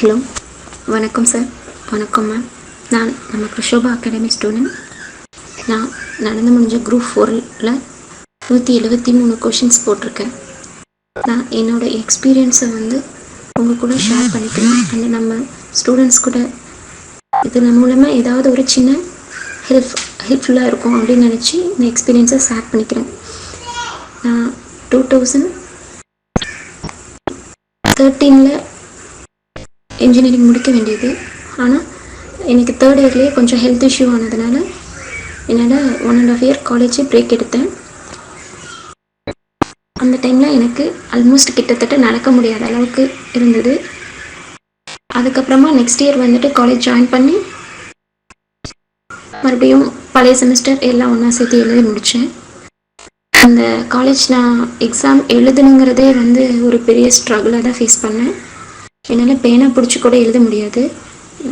Hello வணக்கம் sir. வணக்கம் ma'am நான் நம்ம கிருஷோபா அகாடமி ஸ்டூடெண்ட் நான் நடந்து முடிஞ்ச குரூப் ஃபோரில் நூற்றி எழுபத்தி மூணு கொஷின்ஸ் போட்டிருக்கேன். நான் என்னோடய எக்ஸ்பீரியன்ஸை வந்து உங்கள் கூட ஷேர் பண்ணிக்கலாம் அண்ட் நம்ம ஸ்டூடெண்ட்ஸ் கூட இதில் மூலமாக ஏதாவது ஒரு சின்ன ஹெல்ப் ஹெல்ப்ஃபுல்லாக இருக்கும் அப்படின்னு நினச்சி இந்த எக்ஸ்பீரியன்ஸை ஷேர் பண்ணிக்கிறேன். நான் டூ தௌசண்ட் தேர்ட்டீனில் இன்ஜினியரிங் முடிக்க வேண்டியது. ஆனால் எனக்கு தேர்ட் இயர்லேயே கொஞ்சம் ஹெல்த் இஷ்யூ ஆனதுனால என்னால் ஒன் அண்ட் ஆஃப் இயர் காலேஜே பிரேக் எடுத்தேன். அந்த டைமில் எனக்கு ஆல்மோஸ்ட் கிட்டத்தட்ட நடக்க முடியாத அளவுக்கு இருந்தது. அதுக்கப்புறமா நெக்ஸ்ட் இயர் வந்துட்டு காலேஜ் ஜாயின் பண்ணி மறுபடியும் பழைய செமஸ்டர் எல்லாம் ஒன்றா சேர்த்து எழுதி முடித்தேன் அந்த காலேஜ் நான் எக்ஸாம் எழுதணுங்கிறதே வந்து ஒரு பெரிய ஸ்ட்ரகிளாக தான் ஃபேஸ் பண்ணேன். என்னால் பேனா பிடிச்சி கூட எழுத முடியாது.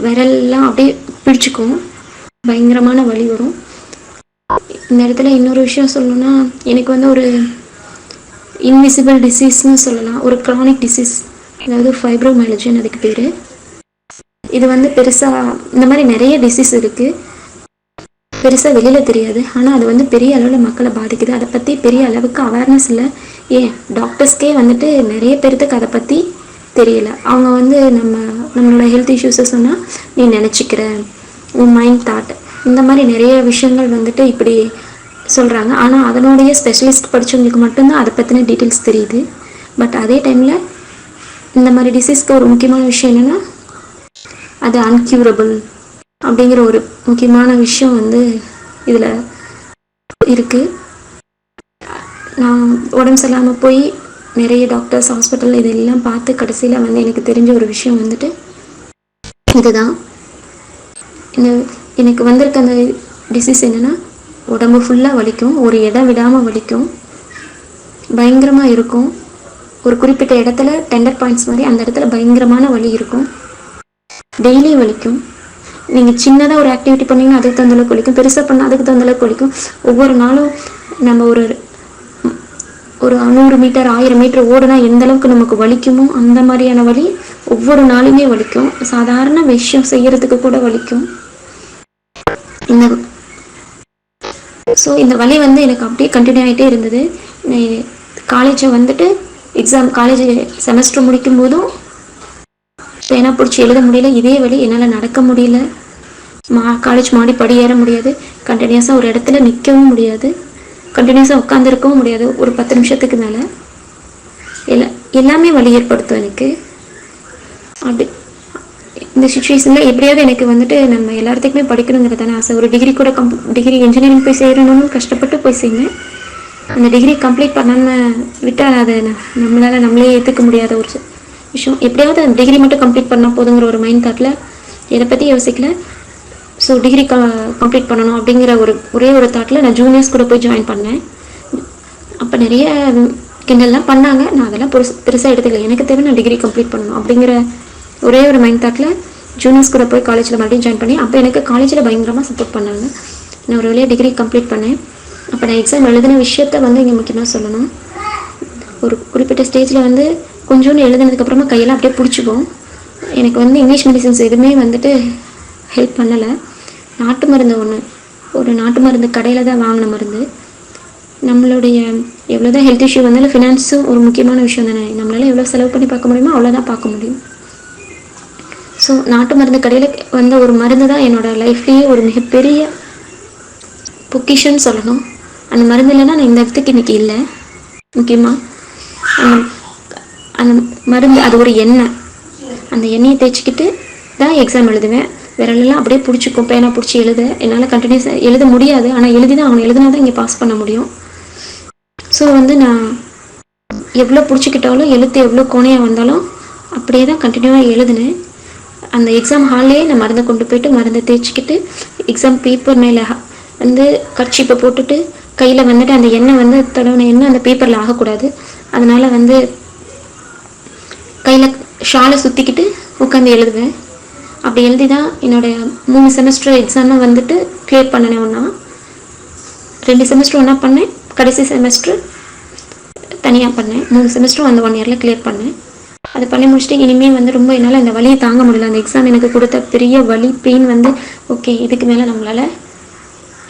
விரல்லாம் அப்படியே பிடிச்சிக்கும். பயங்கரமான வலி வரும். இந்த இடத்துல இன்னொரு விஷயம் சொல்லணும்னா எனக்கு வந்து ஒரு இன்விசிபிள் டிசீஸ்னு சொல்லலாம். ஒரு க்ரானிக் டிசீஸ் அதாவது ஃபைப்ரோமைலஜின்னு அதுக்கு பேர். இது வந்து பெருசாக இந்த மாதிரி நிறைய டிசீஸ் இருக்குது பெருசாக வெளியில் தெரியாது. ஆனால் அது வந்து பெரிய அளவில் மக்களை பாதிக்குது. அதை பற்றி பெரிய அளவுக்கு அவேர்னஸ் இல்லை. ஏன்? டாக்டர்ஸ்க்கே வந்துட்டு நிறைய பேர்த்துக்கு அதை பற்றி தெரியல. அவங்க வந்து நம்ம நம்மளோட ஹெல்த் இஷ்யூஸை சொன்னால் நீ நினச்சிக்கிற உன் மைண்ட் தாட் இந்த மாதிரி நிறைய விஷயங்கள் வந்துட்டு இப்படி சொல்கிறாங்க ஆனால் அதனுடைய ஸ்பெஷலிஸ்ட் படித்தவங்களுக்கு மட்டும்தான் அதை பற்றின டீட்டெயில்ஸ் தெரியுது. பட் அதே டைமில் இந்த மாதிரி டிசீஸ்க்கு ஒரு முக்கியமான விஷயம் என்னென்னா அது அன்க்யூரபிள் அப்படிங்கிற ஒரு முக்கியமான விஷயம் வந்து இதில் இருக்குது நான் உடம்பு சரியில்லாமல் போய் நிறைய டாக்டர்ஸ் ஹாஸ்பிட்டல் இதெல்லாம் பார்த்து கடைசியில் வந்து எனக்கு தெரிஞ்ச ஒரு விஷயம் வந்துட்டு இதுதான். இந்த எனக்கு வந்திருக்க அந்த டிசீஸ் என்னென்னா உடம்பு ஃபுல்லாக வலிக்கும் ஒரு இடம் விடாமல் வலிக்கும் பயங்கரமாக இருக்கும். ஒரு குறிப்பிட்ட இடத்துல டெண்டர் பாயிண்ட்ஸ் மாதிரி அந்த இடத்துல பயங்கரமான வலி இருக்கும். டெய்லி வலிக்கும். நீங்கள் சின்னதாக ஒரு ஆக்டிவிட்டி பண்ணிங்கன்னா அதுக்கு தகுந்த அளவுக்கு வலிக்கும். பெருசாக பண்ணால் அதுக்கு தகுந்த அளவுக்கு வலிக்கும். ஒவ்வொரு நாளும் நம்ம ஒரு ஒரு நூறு மீட்டர் ஆயிரம் மீட்டர் ஓடுனா எந்த அளவுக்கு நமக்கு வலிக்குமோ அந்த மாதிரியான வலி ஒவ்வொரு நாளுமே வலிக்கும். சாதாரண விஷயம் செய்யறதுக்கு கூட வலிக்கும். இந்த ஸோ இந்த வலி வந்து எனக்கு அப்படியே கண்டினியூ ஆகிட்டே இருந்தது. காலேஜை வந்துட்டு எக்ஸாம் காலேஜ் செமஸ்டர் முடிக்கும் போதும் பேனா பிடிச்சி எழுத முடியல. இதே வழி என்னால் நடக்க முடியல. மா காலேஜ் மாடி படி ஏற முடியாது. கண்டினியூஸாக ஒரு இடத்துல நிற்கவும் முடியாது. கண்டினியூஸாக உட்காந்துருக்கவும் முடியாது. ஒரு பத்து நிமிஷத்துக்கு மேலே. எல்லா எல்லாமே வழி ஏற்படுத்தும் எனக்கு. அப்படி இந்த சுச்சுவேஷனில் எப்படியாவது எனக்கு வந்துட்டு நம்ம எல்லாத்துக்குமே படிக்கணுங்கிறதான ஆசை. ஒரு டிகிரி கூட கம் டிகிரி இன்ஜினியரிங் போய் சேரணும்னு கஷ்டப்பட்டு போய் சேர்ந்தேன். அந்த டிகிரி கம்ப்ளீட் பண்ணாமல் விட்டால் அதை நம்மளால் நம்மளே ஏற்றுக்க முடியாத ஒரு விஷயம். எப்படியாவது அந்த டிகிரி மட்டும் கம்ப்ளீட் பண்ணால் போதுங்கிற ஒரு மைண்ட் தாட்டில் இதை பற்றி யோசிக்கல? ஸோ டிகிரி கம்ப்ளீட் பண்ணணும் அப்படிங்கிற ஒரு ஒரே ஒரு தாட்டில் நான் ஜூனியர்ஸ் கூட போய் ஜாயின் பண்ணேன். அப்போ நிறைய கிண்டல்லாம் பண்ணாங்க. நான் அதெல்லாம் பெருசு பெருசாக எடுத்துக்கல. எனக்கு தேவை நான் டிகிரி கம்ப்ளீட் பண்ணணும் அப்படிங்கிற ஒரே ஒரு மைண்ட் தாட்டில் ஜூனியர்ஸ் கூட போய் காலேஜில் மறுபடியும் ஜாயின் பண்ணி அப்போ எனக்கு காலேஜில் பயங்கரமாக சப்போர்ட் பண்ணாங்க. நான் ஒரு வழியாக டிகிரி கம்ப்ளீட் பண்ணேன். அப்போ நான் எக்ஸாம் எழுதின விஷயத்த வந்து இங்கே முக்கியமாக சொல்லணும். ஒரு குறிப்பிட்ட ஸ்டேஜில் வந்து கொஞ்சோண்டு எழுதுனதுக்கப்புறமா கையெல்லாம் அப்படியே பிடிச்சிப்போம் எனக்கு வந்து இங்கிலீஷ் மெடிசன்ஸ் எதுவுமே வந்துட்டு ஹெல்ப் பண்ணலை. நாட்டு மருந்து ஒன்று ஒரு நாட்டு மருந்து கடையில் தான் வாங்கின மருந்து. நம்மளுடைய எவ்வளோ தான் ஹெல்த் இஷ்யூ வந்தாலும் ஃபினான்ஸும் ஒரு முக்கியமான விஷயம் தானே. நம்மளால் எவ்வளோ செலவு பண்ணி பார்க்க முடியுமோ அவ்வளோதான் பார்க்க முடியும். ஸோ நாட்டு மருந்து கடையில் வந்த ஒரு மருந்து தான் என்னோடய லைஃப்லேயே ஒரு மிகப்பெரிய பொக்கிஷன்னு சொல்லணும். அந்த மருந்து இல்லைன்னா நான் இந்த இடத்துக்கு இன்றைக்கி இல்லை. முக்கியமாக அந்த அந்த மருந்து அது ஒரு எண்ணெய். அந்த எண்ணெயை தேய்ச்சிக்கிட்டு தான் எக்ஸாம் எழுதுவேன். விரலெல்லாம் அப்படியே பிடிச்சிக்கும் பேனா பிடிச்சி எழுத. என்னால் கண்டினியூஸாக எழுத முடியாது. ஆனால் எழுதி தான் அவங்க எழுதினா தான் இங்கே பாஸ் பண்ண முடியும். ஸோ வந்து நான் எவ்வளோ பிடிச்சிக்கிட்டாலும் எழுத்து எவ்வளோ கோணையாக வந்தாலும் அப்படியே தான் கண்டினியூவாக எழுதினேன். அந்த எக்ஸாம் ஹால்லேயே நான் மருந்தை கொண்டு போயிட்டு மருந்தை தேய்ச்சிக்கிட்டு எக்ஸாம் பேப்பர் மேலே வந்து கட்சிப்பை போட்டுட்டு கையில் வந்துட்டு அந்த எண்ணெய் வந்து தடவின எண்ணெய் அந்த பேப்பரில் ஆகக்கூடாது. அதனால் வந்து கையில் ஷாலை சுற்றிக்கிட்டு உட்காந்து எழுதுவேன். அப்படி எழுதி தான் என்னுடைய மூணு செமஸ்டர் எக்ஸாமை வந்துட்டு கிளியர் பண்ணினேன் ஒன்றா ரெண்டு செமஸ்டர் ஒன்றா பண்ணேன் கடைசி செமஸ்டர் தனியாக பண்ணேன். மூணு செமஸ்டரும் அந்த ஒன் இயரில் கிளியர் பண்ணேன். அதை பண்ணி முடிச்சுட்டு இனிமேல் வந்து ரொம்ப என்னால் இந்த வழியை தாங்க முடியல. அந்த எக்ஸாம் எனக்கு கொடுத்த பெரிய வலி பெயின் வந்து ஓகே இதுக்கு மேலே நம்மளால்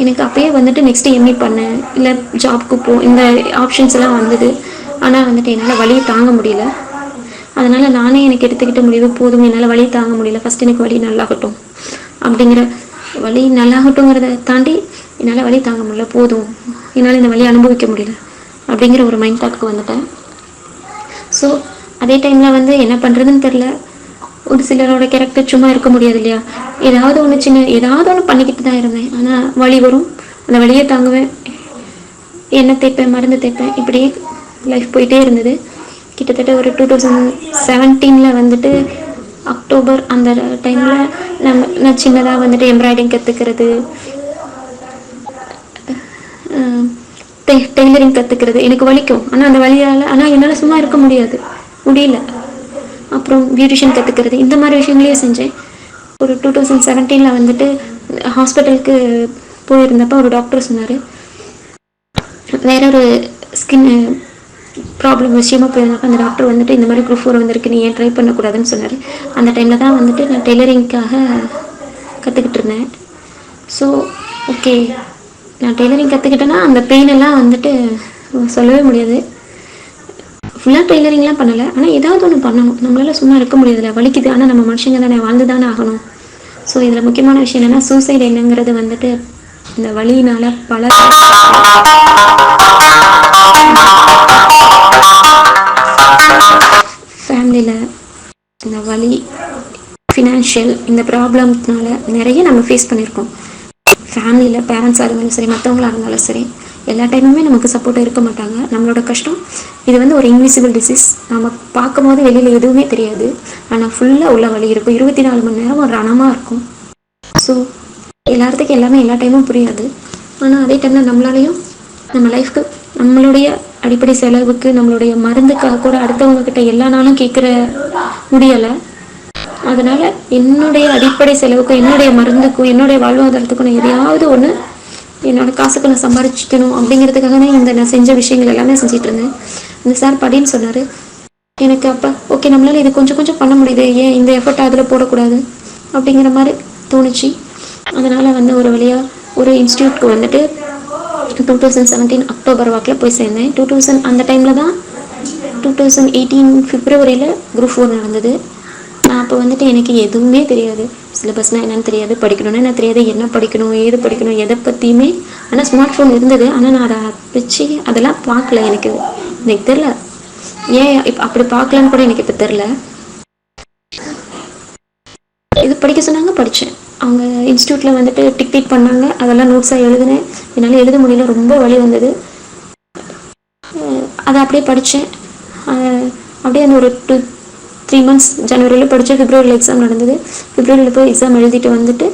எனக்கு அப்போயே வந்துட்டு நெக்ஸ்ட்டு எம்இ பண்ணேன். இல்லை ஜாப்க்கு போ இந்த ஆப்ஷன்ஸ் எல்லாம் வந்தது. ஆனால் வந்துட்டு என்னால் வழியை தாங்க முடியல. அதனால் நானே எனக்கு எடுத்துக்கிட்ட முடிவு போதும். என்னால் வழி தாங்க முடியல. ஃபஸ்ட் எனக்கு வழி நல்லாகட்டும். அப்படிங்கிற வழி நல்லாகட்டுங்கிறத தாண்டி என்னால் வழி தாங்க முடியல. போதும். என்னால் இந்த வழியை அனுபவிக்க முடியல. அப்படிங்கிற ஒரு மைண்ட் தாட்டுக்கு வந்துட்டேன். ஸோ அதே டைமில் வந்து என்ன பண்ணுறதுன்னு தெரில ஒரு சிலரோட கேரக்டர் சும்மா இருக்க முடியாது இல்லையா? ஏதாவது ஒன்று சின்ன ஏதாவது ஒன்று பண்ணிக்கிட்டு தான் இருந்தேன். ஆனால் வழி வரும். அந்த வழியை தாங்குவேன். எண்ணெய் தேய்ப்பேன் மருந்து தேய்ப்பேன். இப்படியே லைஃப் போயிட்டே இருந்தது. கிட்டத்தட்ட ஒரு டூ தௌசண்ட் செவன்டீனில் வந்துட்டு அக்டோபர் அந்த டைமில் நம்ம நான் சின்னதாக வந்துட்டு எம்ப்ராய்டிங் கற்றுக்கிறது டெய்லரிங் கற்றுக்கிறது எனக்கு வலிக்கும். ஆனால் அந்த வழியால் ஆனால் என்னால் சும்மா இருக்க முடியாது. முடியல. அப்புறம் பியூட்டிஷியன் கற்றுக்கிறது இந்த மாதிரி விஷயங்களையும் செஞ்சேன். ஒரு டூ தௌசண்ட் செவன்டீனில் வந்துட்டு ஹாஸ்பிட்டலுக்கு போயிருந்தப்போ ஒரு டாக்டர் சொன்னார். வேற ஒரு ஸ்கின் ப்ராப்ளம் விஷயமா போயிருந்தப்போ அந்த டாக்டர் வந்துட்டு இந்த மாதிரி குரூப் ஃபோர் வந்திருக்கு நீ ஏன் ட்ரை பண்ணக்கூடாதுன்னு சொன்னார். அந்த டைமில் தான் வந்துட்டு நான் டெய்லரிங்க்காக கற்றுக்கிட்டு இருந்தேன். ஸோ ஓகே நான் டெய்லரிங் கற்றுக்கிட்டேன்னா அந்த பெயின் எல்லாம் வந்துட்டு சொல்லவே முடியாது. ஃபுல்லாக டெய்லரிங்லாம் பண்ணலை. ஆனால் ஏதாவது ஒன்று பண்ணணும். நம்மளால சும்மா இருக்க முடியாதுல்ல. வலிக்குது. ஆனால் நம்ம மனுஷங்க தானே வாழ்ந்து தானே ஆகணும். ஸோ இதில் முக்கியமான விஷயம் என்னென்னா சூசைடு என்னங்கிறது வந்துட்டு இந்த வழியினால் பல ஃபேமிலியில் இந்த வழி ஃபினான்ஷியல் இந்த ப்ராப்ளம்னால நிறைய நம்ம ஃபேஸ் பண்ணியிருக்கோம். ஃபேமிலியில் பேரண்ட்ஸாக இருந்தாலும் சரி மற்றவங்களாக இருந்தாலும் சரி எல்லா டைமுமே நமக்கு சப்போர்ட்டாக இருக்க மாட்டாங்க. நம்மளோட கஷ்டம் இது வந்து ஒரு இன்விசிபிள் டிசீஸ் நம்ம பார்க்கும்போது வெளியில் எதுவுமே தெரியாது. ஆனால் ஃபுல்லாக உள்ள வழி இருக்கும். இருபத்தி நாலு மணி நேரம் ஒரு ரணமாக இருக்கும். ஸோ எல்லாத்துக்கும் எல்லாமே எல்லா டைமும் புரியாது. ஆனால் அதே டைமில் நம்மளாலையும் நம்ம லைஃப்க்கு நம்மளுடைய அடிப்படை செலவுக்கு நம்மளுடைய மருந்துக்காக கூட அடுத்தவங்க கிட்ட எல்லா நாளும் கேட்குற முடியலை. அதனால என்னுடைய அடிப்படை செலவுக்கும் என்னுடைய மருந்துக்கும் என்னுடைய வாழ்வாதாரத்துக்கும் நான் எதையாவது ஒன்று என்னோட காசுக்கு நான் சம்பாரிச்சிக்கணும் அப்படிங்கிறதுக்காக தான் இந்த நான் செஞ்ச விஷயங்கள் எல்லாமே செஞ்சுட்டு இருந்தேன். அந்த சார் படின்னு சொன்னார். எனக்கு அப்போ ஓகே நம்மளால இது கொஞ்சம் கொஞ்சம் பண்ண முடியுது. ஏன் இந்த எஃபர்ட் அதில் போடக்கூடாது? அப்படிங்கிற மாதிரி தோணுச்சு. அதனால் வந்து ஒரு வழியாக ஒரு இன்ஸ்டியூட்க்கு வந்துட்டு டூ தௌசண்ட் செவன்டீன் அக்டோபர் வாக்கில் போய் சேர்ந்தேன். டூ தௌசண்ட் அந்த டைமில் தான் டூ தௌசண்ட் எயிட்டீன் பிப்ரவரியில் குரூப் ஃபோர் நடந்தது. நான் அப்போ வந்துட்டு எனக்கு எதுவுமே தெரியாது. சிலபஸ்னால் என்னென்னு தெரியாது. படிக்கணும்னா என்ன தெரியாது? என்ன படிக்கணும்? ஏது படிக்கணும்? எதை பற்றியுமே ஆனால் ஸ்மார்ட் ஃபோன் இருந்தது. ஆனால் நான் அதை வச்சு அதெல்லாம் பார்க்கல எனக்கு. எனக்கு தெரில ஏன் இப்போ அப்படி பார்க்கலான்னு கூட எனக்கு இப்போ தெரில இது படிக்க சொன்னாங்க படித்தேன் அவங்க இன்ஸ்டியூட்டில் வந்துட்டு டிக்டேட் பண்ணாங்க. அதெல்லாம் நோட்ஸாக எழுதினேன். என்னால் எழுத முடியல. ரொம்ப வழி வந்தது. அதை அப்படியே படித்தேன் அப்படியே அந்த ஒரு டூ த்ரீ மந்த்ஸ் ஜனவரியில் படித்தேன் பிப்ரவரியில் எக்ஸாம் நடந்தது. பிப்ரவரியில் போய் எக்ஸாம் எழுதிட்டு வந்துட்டு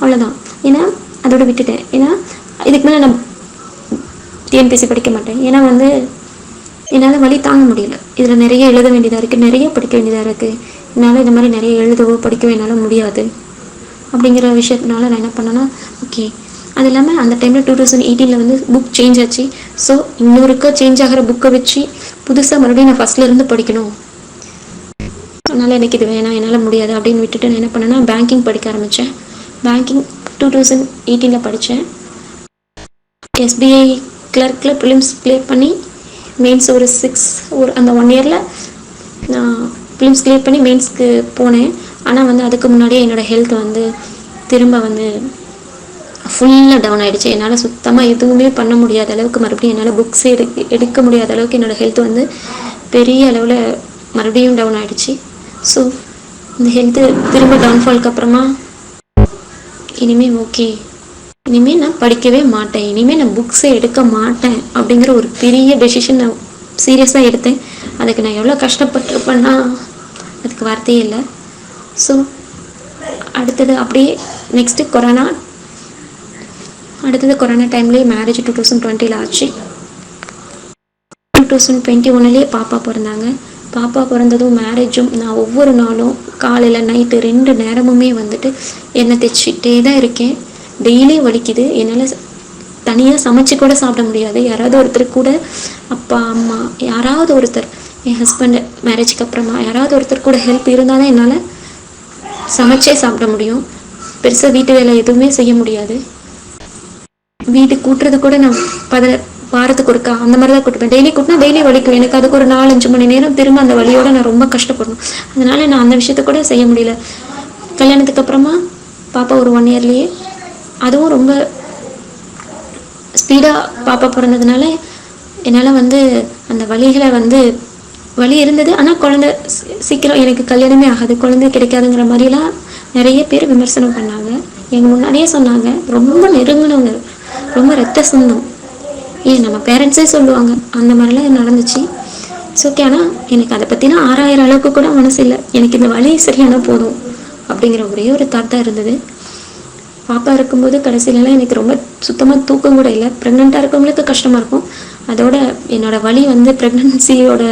அவ்வளோதான் ஏன்னா அதோட விட்டுட்டேன். ஏன்னா இதுக்கு மேலே நான் டிஎன்பிசி படிக்க மாட்டேன். ஏன்னா வந்து என்னால் வழி தாங்க முடியல. இதில் நிறைய எழுத வேண்டியதாக இருக்குது நிறைய படிக்க வேண்டியதாக இருக்குது என்னால் இந்த மாதிரி நிறைய எழுதவோ படிக்கவோ என்னால் முடியாது. அப்படிங்கிற விஷயத்தினால நான் என்ன பண்ணேன்னா ஓகே அது இல்லாமல் அந்த டைமில் டூ தௌசண்ட் எயிட்டீனில் வந்து புக் சேஞ்ச் ஆச்சு. ஸோ இன்னொருக்கா சேஞ்ச் ஆகிற புக்கை வச்சு புதுசாக மறுபடியும் நான் ஃபஸ்ட்லேருந்து படிக்கணும். அதனால் எனக்கு இது வேணாம் என்னால் முடியாது அப்படின்னு விட்டுட்டு நான் என்ன பண்ணேன்னா பேங்கிங் படிக்க ஆரம்பித்தேன் பேங்கிங் டூ தௌசண்ட் எயிட்டீனில் படித்தேன் எஸ்பிஐ கிளர்க்கில் ப்ரிலிம்ஸ் கிளியர் பண்ணி மெயின்ஸ் ஒரு சிக்ஸ் ஒரு அந்த ஒன் இயரில் நான் ப்ரிலிம்ஸ் கிளியர் பண்ணி மெயின்ஸ்க்கு போனேன். ஆனால் வந்து அதுக்கு முன்னாடியே என்னோடய ஹெல்த் வந்து திரும்ப வந்து ஃபுல்லாக டவுன் ஆகிடுச்சு என்னால் சுத்தமாக எதுவுமே பண்ண முடியாத அளவுக்கு மறுபடியும் என்னால் புக்ஸ் எடு எடுக்க முடியாத அளவுக்கு என்னோடய ஹெல்த் வந்து பெரிய அளவில் மறுபடியும் டவுன் ஆகிடுச்சு ஸோ இந்த ஹெல்த்து திரும்ப டவுன்ஃபால்க்கு அப்புறமா இனிமேல் ஓகே இனிமேல் நான் படிக்கவே மாட்டேன். இனிமேல் நான் புக்ஸை எடுக்க மாட்டேன் அப்படிங்கிற ஒரு பெரிய டெசிஷன் நான் சீரியஸாக எடுத்தேன். அதுக்கு நான் எவ்வளோ கஷ்டப்பட்டிருப்பேன்னா அதுக்கு வார்த்தையே இல்லை. ஸோ அடுத்தது அப்படியே நெக்ஸ்ட்டு கொரோனா. அடுத்தது கொரோனா டைம்லேயே மேரேஜ் டூ தௌசண்ட் டுவெண்ட்டியில் ஆச்சு. டூ தௌசண்ட் டுவெண்ட்டி ஒன்னுலேயே பாப்பா பிறந்தாங்க. பாப்பா பிறந்ததும் மேரேஜும் நான் ஒவ்வொரு நாளும் காலையில் நைட்டு ரெண்டு நேரமுமே வந்துட்டு எண்ணெய் தைச்சிட்டே தான் இருக்கேன். டெய்லி வலிக்குது. என்னால் தனியாக சமைச்சு கூட சாப்பிட முடியாது. யாராவது ஒருத்தர் கூட அப்பா அம்மா யாராவது ஒருத்தர் என் ஹஸ்பண்ட் மேரேஜ்க்கு அப்புறமா யாராவது ஒருத்தர் கூட ஹெல்ப் இருந்தால் தான் என்னால் சமைச்சே சாப்பிட முடியும். பெருசாக வீட்டு வேலை எதுவுமே செய்ய முடியாது. வீடு கூட்டுறது கூட நான் பத வாரத்துக்கு ஒருக்கா அந்த மாதிரி தான் கூட்டுப்பேன். டெய்லி கூட்டினா டெய்லி வலிக்கும். எனக்கு அதுக்கு ஒரு நாலஞ்சு மணி நேரம் திரும்ப அந்த வலியோட நான் ரொம்ப கஷ்டப்படணும். அதனால நான் அந்த விஷயத்த கூட செய்ய முடியல. கல்யாணத்துக்கு அப்புறமா பாப்பா ஒரு ஒன் இயர்லேயே அதுவும் ரொம்ப ஸ்பீடாக பாப்பா பிறந்ததுனால என்னால் வந்து அந்த வலிகளை வந்து வலி இருந்தது. ஆனால் குழந்தை சீக்கிரம் எனக்கு கல்யாணமே ஆகாது. குழந்தை கிடைக்காதுங்கிற மாதிரிலாம் நிறைய பேர் விமர்சனம் பண்ணாங்க. எங்கள் முன்னாடியே சொன்னாங்க. ரொம்ப நெருங்கினவங்க. ரொம்ப ரத்த சொந்தம் ஏன்? நம்ம பேரண்ட்ஸே சொல்லுவாங்க. அந்த மாதிரிலாம் நடந்துச்சு. இட்ஸ் ஓகே ஆனால் எனக்கு அதை பற்றினா ஆறாயிரம் அளவுக்கு கூட மனசு இல்லை. எனக்கு இந்த வலி சரியான போதும் அப்படிங்கிற ஒரே ஒரு தாட் தான் இருந்தது. பாப்பா இருக்கும்போது கடைசியிலலாம் எனக்கு ரொம்ப சுத்தமாக தூக்கம் கூட இல்லை. ப்ரெக்னெண்ட்டாக இருக்கவங்களுக்கு கஷ்டமாக இருக்கும். அதோட என்னோடய வலி வந்து ப்ரெக்னன்சியோட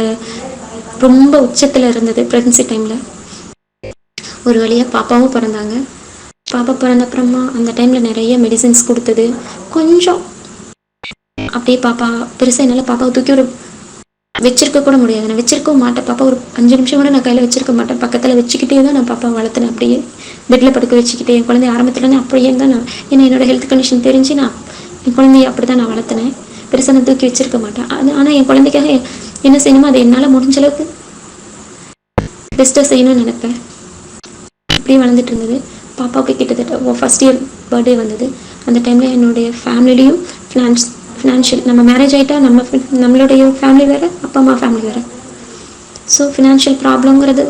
ரொம்ப உச்சத்தில் இருந்தது ப்ரெக்னன்சி டைமில் ஒரு வழியாக பாப்பாவும் பிறந்தாங்க. பாப்பா பிறந்த அப்புறமா அந்த டைமில் நிறைய மெடிசின்ஸ் கொடுத்தது. கொஞ்சம் அப்படியே பாப்பா பெருசாக என்னால் பாப்பாவை தூக்கி ஒரு வச்சிருக்க கூட முடியாது. நான் வச்சிருக்கவும் மாட்டேன். பாப்பா ஒரு அஞ்சு நிமிஷம் கூட நான் கையில் வச்சிருக்க மாட்டேன். பக்கத்தில் வச்சுக்கிட்டே தான் நான் பாப்பா வளர்த்துனேன் அப்படியே பெட்டில் படுக்க வச்சுக்கிட்டே என் குழந்தை ஆரம்பத்துலேருந்து அப்படியே தான் நான் ஏன்னா என்னோட ஹெல்த் கண்டிஷன் தெரிஞ்சு நான் என் குழந்தைய அப்படி தான் நான் வளர்த்தினேன் பெருசாக நான் தூக்கி வச்சிருக்க மாட்டேன். அது ஆனால் என் குழந்தைக்காக என்ன செய்யணுமோ அதை என்னால் முடிஞ்ச அளவுக்கு பெஸ்ட்டாக செய்யணும்னு நினைப்பேன். அப்படியே வளர்ந்துட்டு இருந்தது. பாப்பாவுக்கு கிட்டத்தட்ட ஃபஸ்ட் இயர் பர்த்டே வந்தது. அந்த டைமில் என்னுடைய ஃபேமிலிலையும் ஃபினான்ஸ் ஃபினான்ஷியல் நம்ம மேரேஜ் ஆகிட்டா நம்ம நம்மளுடைய ஃபேமிலி வேறு அப்பா அம்மா ஃபேமிலி வேறு. ஸோ ஃபினான்ஷியல் ப்ராப்ளங்கிறது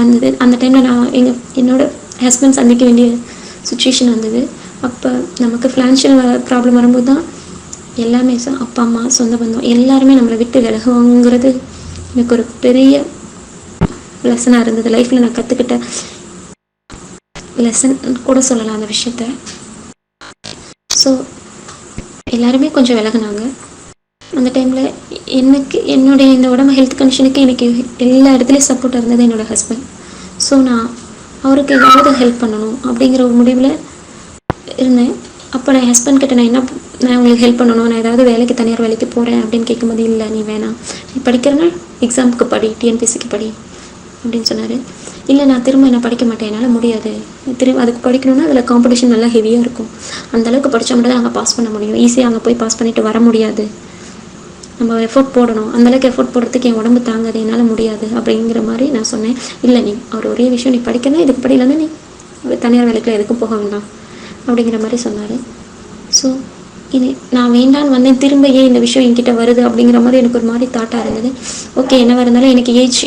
வந்தது. அந்த டைமில் நான் எங்கள் என்னோடய ஹஸ்பண்ட் சந்திக்க வேண்டிய சுச்சுவேஷன் வந்தது. அப்போ நமக்கு ஃபினான்ஷியல் ப்ராப்ளம் வரும்போது தான் எல்லாமே ச- அப்பா அம்மா சொந்த பந்தம் எல்லாருமே நம்மளை விட்டு விலகுவாங்கிறது எனக்கு ஒரு பெரிய லெசனாக இருந்தது. லைஃப்பில் நான் கற்றுக்கிட்ட லெசன் கூட சொல்லலாம் அந்த விஷயத்த. ஸோ எல்லாருமே கொஞ்சம் விலகினாங்க. அந்த டைமில் எனக்கு என்னுடைய இந்த உடம்பு ஹெல்த் கண்டிஷனுக்கு எனக்கு எல்லா இடத்துலையும் சப்போர்ட் இருந்தது என்னோட ஹஸ்பண்ட் ஸோ நான் அவருக்கு ஏதாவது ஹெல்ப் பண்ணணும் அப்படிங்கிற ஒரு முடிவில் இருந்தேன். அப்போ நான் ஹஸ்பண்ட் கிட்ட நான் என்ன நான் உங்களுக்கு ஹெல்ப் பண்ணணும். நான் ஏதாவது வேலைக்கு தனியார் வேலைக்கு போகிறேன் அப்படின்னு கேட்கும்போது இல்லை நீ வேணாம். நீ படிக்கிறனா எக்ஸாமுக்கு படி டிஎன்பிசிக்கு படி அப்படின்னு சொன்னார். இல்லை நான் திரும்ப என்ன படிக்க மாட்டேன். என்னால் முடியாது. திரும்ப அதுக்கு படிக்கணும்னா அதில் காம்படிஷன் நல்லா ஹெவியாக இருக்கும். அந்த அளவுக்கு படித்தா மட்டும் தான் அங்கே பாஸ் பண்ண முடியும். ஈஸியாக அங்கே போய் பாஸ் பண்ணிட்டு வர முடியாது. நம்ம எஃபோர்ட் போடணும். அந்தளவுக்கு எஃபோர்ட் போடுறதுக்கு என் உடம்பு தாங்காது. என்னால் முடியாது அப்படிங்கிற மாதிரி நான் சொன்னேன். இல்லை நீ அவர் ஒரே விஷயம். நீ படிக்கணும் இதுக்கு படிக்கலன்னா நீ தனியார் வேலைக்குள்ள எதுக்கும் போக வேண்டாம் அப்படிங்கிற மாதிரி சொன்னார். ஸோ இது நான் வேண்டான்னு வந்தேன் திரும்ப ஏன் இந்த விஷயம் என்கிட்ட வருது அப்படிங்கிற மாதிரி எனக்கு ஒரு மாதிரி தாட்டாக இருந்தது. ஓகே என்னவாக இருந்தாலும் எனக்கு ஏஜ்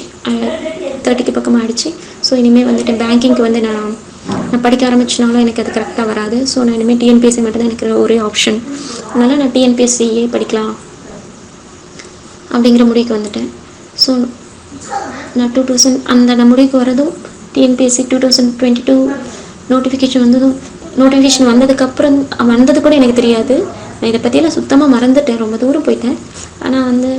தேர்ட்டிக்கு uh, பக்கமாக ஆகிடுச்சு ஸோ இனிமேல் வந்துட்டு பேங்கிங்க்கு வந்து நான் நான் படிக்க ஆரம்பிச்சினாலும் எனக்கு அது கரெக்டாக வராது. ஸோ நான் இனிமேல் டிஎன்பிஎஸ்சி மட்டும் தான் எனக்கு ஒரே ஆப்ஷன் அதனால் நான் டிஎன்பிஎஸ்சியே படிக்கலாம் அப்படிங்கிற முடிவுக்கு வந்துட்டேன். ஸோ நான் டூ தௌசண்ட் அந்த நான் முடிவுக்கு வரதும் TNPSC two thousand twenty two notification வந்ததும் நோட்டிஃபிகேஷன் வந்ததுக்கப்புறம் வந்தது கூட எனக்கு தெரியாது. நான் இதை பற்றியெல்லாம் சுத்தமாக மறந்துட்டேன். ரொம்ப தூரம் போயிட்டேன். ஆனால் வந்து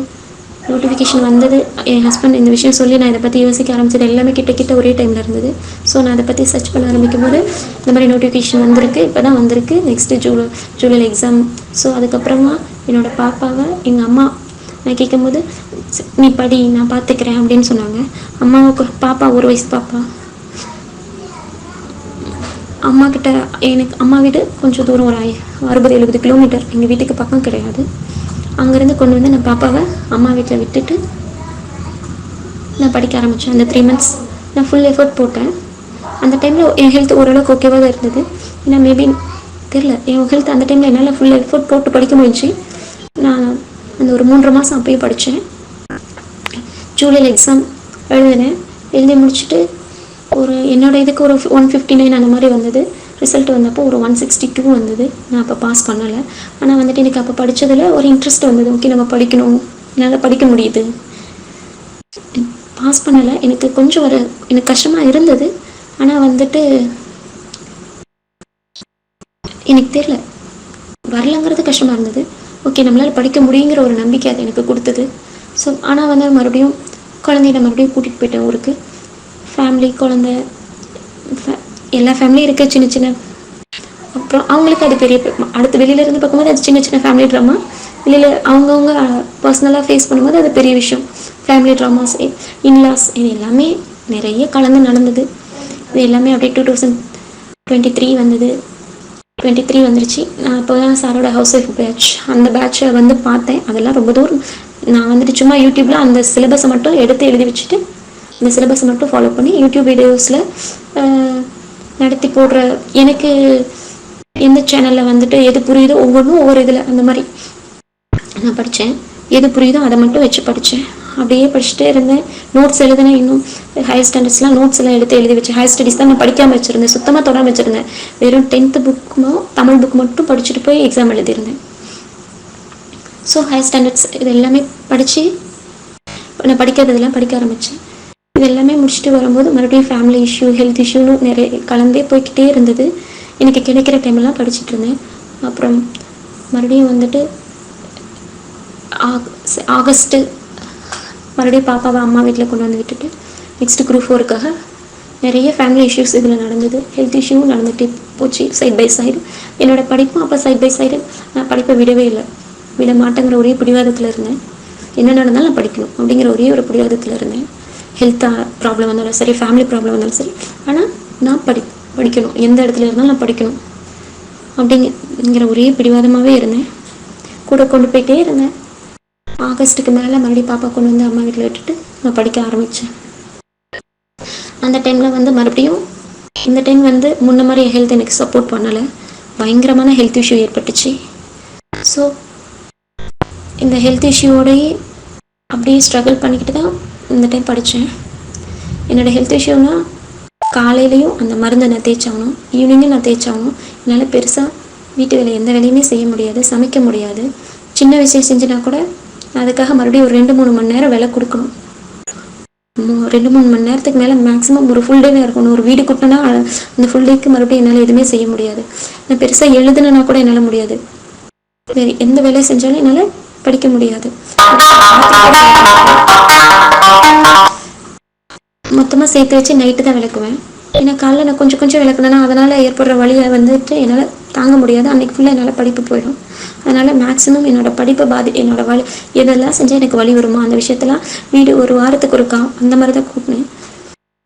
நோட்டிஃபிகேஷன் வந்தது. என் ஹஸ்பண்ட் இந்த விஷயம் சொல்லி நான் இதை பற்றி யோசிக்க ஆரம்பிச்சது. எல்லாமே கிட்ட கிட்ட ஒரே டைமில் இருந்தது. ஸோ நான் அதை பற்றி சர்ச் பண்ண ஆரம்பிக்கும் போது இந்த மாதிரி நோட்டிஃபிகேஷன் வந்திருக்கு. இப்போ தான் வந்திருக்கு. நெக்ஸ்ட்டு ஜூலை ஜூலையில் எக்ஸாம் ஸோ அதுக்கப்புறமா என்னோடய பாப்பாவை எங்கள் அம்மா நான் கேட்கும்போது நீ படி நான் பார்த்துக்கிறேன் அப்படின்னு சொன்னாங்க. அம்மாவுக்கு பாப்பா ஒரு வயசு பாப்பா. அம்மா கிட்ட எனக்கு அம்மா வீடு கொஞ்சம் தூரம் ஒரு அறுபது எழுபது கிலோமீட்டர். எங்கள் வீட்டுக்கு பக்கம் கிடையாது. அங்கேருந்து கொண்டு வந்து நான் பாப்பாவை அம்மா வீட்டில் விட்டுட்டு நான் படிக்க ஆரம்பித்தேன் அந்த த்ரீ மந்த்ஸ் நான் ஃபுல் எஃபர்ட் போட்டேன். அந்த டைமில் என் ஹெல்த் ஓரளவுக்கு ஓகேவாக தான் இருந்தது. ஏன்னா மேபி தெரில என் ஹெல்த் அந்த டைமில் என்னால் ஃபுல் எஃபர்ட் போட்டு படிக்க முடிஞ்சுச்சு நான் அந்த ஒரு மூன்று மாதம் அப்பயும் படித்தேன் ஜூலையில் எக்ஸாம் எழுதினேன். எழுதி முடிச்சுட்டு ஒரு என்னோட இதுக்கு ஒரு ஒன் ஃபிஃப்டி நைன் அந்த மாதிரி வந்தது. ரிசல்ட் வந்தப்போ ஒரு ஒன் சிக்ஸ்டி டூ வந்தது. நான் அப்போ பாஸ் பண்ணலை. ஆனால் வந்துட்டு எனக்கு அப்போ படித்ததில் ஒரு இன்ட்ரெஸ்ட் வந்தது. ஓகே நம்ம படிக்கணும். என்னால் படிக்க முடியுது. பாஸ் பண்ணலை. எனக்கு கொஞ்சம் ஒரு எனக்கு கஷ்டமாக இருந்தது. ஆனால் வந்துட்டு எனக்கு தெரியல. வரலங்கிறது கஷ்டமாக இருந்தது. ஓகே நம்மளால் படிக்க முடியுங்கிற ஒரு நம்பிக்கை அது எனக்கு கொடுத்தது. ஸோ ஆனால் வந்து மறுபடியும் குழந்தைய மறுபடியும் கூட்டிகிட்டு போயிட்டேன் ஊருக்கு. ஃபேமிலி குழந்த எல்லா ஃபேமிலியும் இருக்க சின்ன சின்ன. அப்புறம் அவங்களுக்கு அது பெரிய அடுத்து வெளியில இருந்து பார்க்கும்போது அது சின்ன சின்ன ஃபேமிலி ட்ராமா வெளியில் அவங்கவுங்க பர்சனலாக ஃபேஸ் பண்ணும்போது அது பெரிய விஷயம். ஃபேமிலி ட்ராமாஸ் இன்லாஸ் இது எல்லாமே நிறைய கலந்து நடந்தது. இது எல்லாமே அப்படியே டூ தௌசண்ட் டுவெண்ட்டி த்ரீ வந்தது. டுவெண்ட்டி த்ரீ வந்துருச்சு. நான் இப்போ தான் சாரோட ஹவுஸ் ஒய்ஃப் பேட்ச் அந்த பேட்சை வந்து பார்த்தேன். அதெல்லாம் ரொம்ப தூரம். நான் வந்துட்டு சும்மா யூடியூப்பில் அந்த சிலபஸை மட்டும் எடுத்து எழுதி வச்சுட்டு இந்த சிலபஸை மட்டும் ஃபாலோ பண்ணி யூடியூப் வீடியோஸில் நடத்தி போடுற எனக்கு எந்த சேனலில் வந்துட்டு எது புரியுதோ ஒவ்வொன்றும் ஒவ்வொரு இதில் அந்த மாதிரி. நான் படித்தேன் எது புரியுதோ அதை மட்டும் வச்சு படித்தேன் அப்படியே படிச்சுட்டே இருந்தேன். நோட்ஸ் எழுதினேன் இன்னும். ஹையர் ஸ்டாண்டர்ட்ஸ்லாம் நோட்ஸ் எல்லாம் எடுத்து எழுதி வச்சு ஹையர் ஸ்டடீஸ் தான் நான் படிக்காமல் வச்சுருந்தேன். சுத்தமாக தொடாமல் வச்சுருந்தேன். வெறும் டென்த்து புக்குமோ தமிழ் புக் மட்டும் படிச்சுட்டு போய் எக்ஸாம் எழுதியிருந்தேன். ஸோ ஹையர் ஸ்டாண்டர்ட்ஸ் இது எல்லாமே படித்து நான் படிக்கிறதெல்லாம் படிக்க ஆரம்பித்தேன் இது எல்லாமே முடிச்சுட்டு வரும்போது மறுபடியும் ஃபேமிலி இஷ்யூ ஹெல்த் இஷ்யூன்னு நிறைய கலந்தே போய்க்கிட்டே இருந்தது. எனக்கு கிடைக்கிற டைம்லாம் படிச்சுட்டு இருந்தேன். அப்புறம் மறுபடியும் வந்துட்டு ஆகஸ்ட்டு மறுபடியும் பாப்பாவை அம்மா வீட்டில் கொண்டு வந்து விட்டுட்டு நெக்ஸ்ட் குரூப் ஃபோருக்காக நிறைய ஃபேமிலி இஷ்யூஸ் இதில் நடந்தது. ஹெல்த் இஷ்யூவும் நடந்துகிட்டே போச்சு சைட் பை சைடு என்னோட படிப்பும் அப்போ சைட் பை சைடு நான் படிப்பை விடவே இல்லை. விட மாட்டேங்கிற ஒரே பிடிவாதத்தில் இருந்தேன். என்ன நடந்தாலும் நான் படிக்கணும் அப்படிங்கிற ஒரே ஒரு பிடிவாதத்தில் இருந்தேன். ஹெல்த்தாக ப்ராப்ளம் வந்தாலும் சரி ஃபேமிலி ப்ராப்ளம் வந்தாலும் சரி. ஆனால் நான் படி படிக்கணும். எந்த இடத்துல இருந்தாலும் நான் படிக்கணும். அப்படிங்கிற ஒரே பிடிவாதமாகவே இருந்தேன். கூட கொண்டு போயிட்டே இருந்தேன். ஆகஸ்ட்டுக்கு மேலே மறுபடியும் பாப்பா கொண்டு வந்து அம்மா வீட்டில் விட்டுட்டு நான் படிக்க ஆரம்பித்தேன் அந்த டைமில் வந்து மறுபடியும் இந்த டைம் வந்து முன்ன மாதிரி ஹெல்த் எனக்கு சப்போர்ட் பண்ணலை. பயங்கரமான ஹெல்த் இஷ்யூ ஏற்பட்டுச்சு. ஸோ இந்த ஹெல்த் இஷ்யூவோடையே அப்படியே ஸ்ட்ரகிள் பண்ணிக்கிட்டு தான் இந்த டைம் படித்தேன் என்னோடய ஹெல்த் இஷ்யூனா காலையிலையும் அந்த மருந்தை நான் தேய்ச்சாகணும். ஈவினிங்கும் நான் தேய்ச்சாகணும். என்னால் பெருசாக வீட்டு வேலை எந்த வேலையுமே செய்ய முடியாது சமைக்க முடியாது. சின்ன விஷயம் செஞ்சுனா கூட நான் அதுக்காக மறுபடியும் ஒரு ரெண்டு மூணு மணி நேரம் வேலை கொடுக்கணும். ரெண்டு மூணு மணி நேரத்துக்கு மேலே மேக்ஸிமம் ஒரு ஃபுல் டேவே இருக்கணும். ஒரு வீடு கூட்டினா அந்த ஃபுல் டேக்கு மறுபடியும் என்னால் எதுவுமே செய்ய முடியாது. நான் பெருசாக எழுதுனா கூட என்னால் முடியாது. வேறு எந்த வேலையை செஞ்சாலும் என்னால் படிக்க முடியாது. மொத்தமாக சேர்த்து வச்சு நைட்டு தான் விளக்குவேன். ஏன்னா காலைல நான் கொஞ்சம் கொஞ்சம் விளக்குனேன்னா அதனால் ஏற்படுற வழியை வந்துட்டு என்னால் தாங்க முடியாது. அன்றைக்கி ஃபுல்லாக என்னால் படிப்பு போயிடும். அதனால் மேக்ஸிமம் என்னோட படிப்பை பாதி என்னோட வலி எதெல்லாம் செஞ்சால் எனக்கு வலி வருமோ அந்த விஷயத்தெல்லாம் வீடு ஒரு வாரத்துக்கு ஒருக்கா அந்த மாதிரி தான் கூப்பினேன்